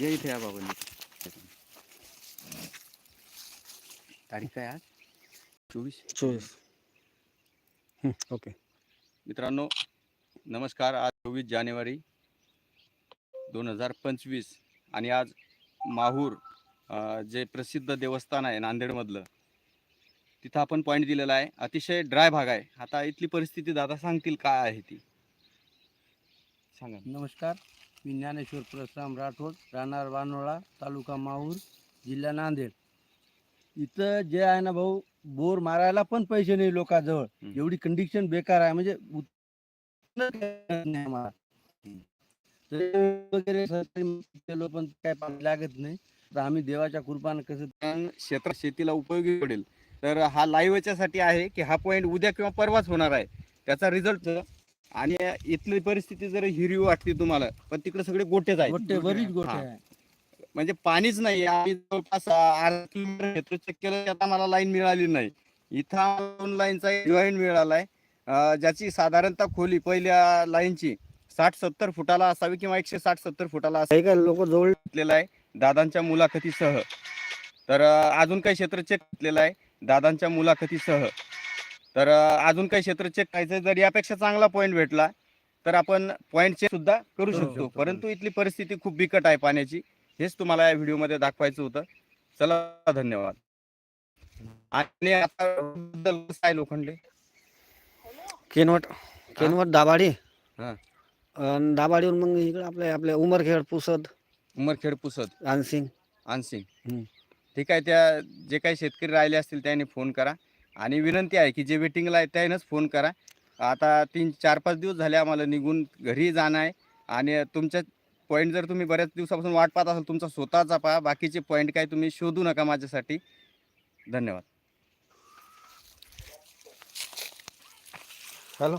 या इथे या बाबा तारीख काय आज? चोवीस? चोवीस. हं, ओके. मित्रांनो नमस्कार. आज चोवीस जानेवारी दोन हजार पंचवीस आणि आज माहूर जे प्रसिद्ध देवस्थान आहे नांदेडमधलं तिथं आपण पॉईंट दिलेला आहे. अतिशय ड्राय भाग आहे. आता इथली परिस्थिती दादा सांगतील काय आहे ती. सांगा. नमस्कार. मी ज्ञानेश्वर परशुराम राठोड राहणार वानोळा तालुका माहूर जिल्हा नांदेड. इथं जे आहे ना भाऊ बोर मारायला पण पैसे नाही लोकांजवळ. एवढी कंडिशन बेकार आहे. म्हणजे वगैरे पण काय पाणी लागत नाही. तर आम्ही देवाच्या कृपानं कसं क्षेत्र शेतीला उपयोगी पडेल. तर हा लाईव्ह याच्यासाठी आहे की हा पॉईंट उद्या किंवा परवाच होणार आहे. त्याचा रिझल्ट आणि इथली परिस्थिती जर हिरवी वाटते तुम्हाला पण तिकडे सगळे गोटेच आहेत. गोटे बरीच गोटे हा. आहे म्हणजे पाणीच नाही आम्ही जवळपास अर्धा किलोमीटर क्षेत्र चेक केलं त्यात आम्हाला लाईन मिळाली नाही. इथं दोन लाईनचा डिवाईन मिळालाय. अं, ज्याची साधारणतः खोली पहिल्या लाईनची साठ सत्तर फुटाला असावी किंवा एकशे साठ सत्तर फुटाला असावी. काही काही लोक जवळ घेतलेला आहे दादांच्या मुलाखतीसह. तर अं, अजून काही क्षेत्र चेक घेतलेलं आहे दादांच्या मुलाखतीसह. तर अजून काही क्षेत्र चेक करायचं जर यापेक्षा चांगला पॉईंट भेटला तर आपण पॉईंट चेक सुद्धा करू शकतो. परंतु इथली परिस्थिती खूप बिकट आहे पाण्याची. हेच तुम्हाला या व्हिडिओमध्ये दाखवायचं होतं. चला धन्यवाद. आणि आता आहे लोखंडे? केनवट केनवट दाभाडी. हा. अन दाभाडीहून मग इकडे आपल्या आपल्या उमरखेड पुसद उमरखेड पुसद. आनसिंग हम्म. ठीक आहे त्या जे काही शेतकरी राहिले असतील त्यांनी फोन करा. आणि विनंती आहे की जे वेटिंगला आहे त्यानेच फोन करा. आता तीन चार पाच दिवस झाले आम्हाला निघून घरी जाणं आहे आणि तुमच्या पॉईंट जर तुम्ही बऱ्याच दिवसापासून वाट पाहत असाल तुमचा स्वतःचा पहा. बाकीचे पॉईंट काय तुम्ही शोधू नका माझ्यासाठी. धन्यवाद. हॅलो.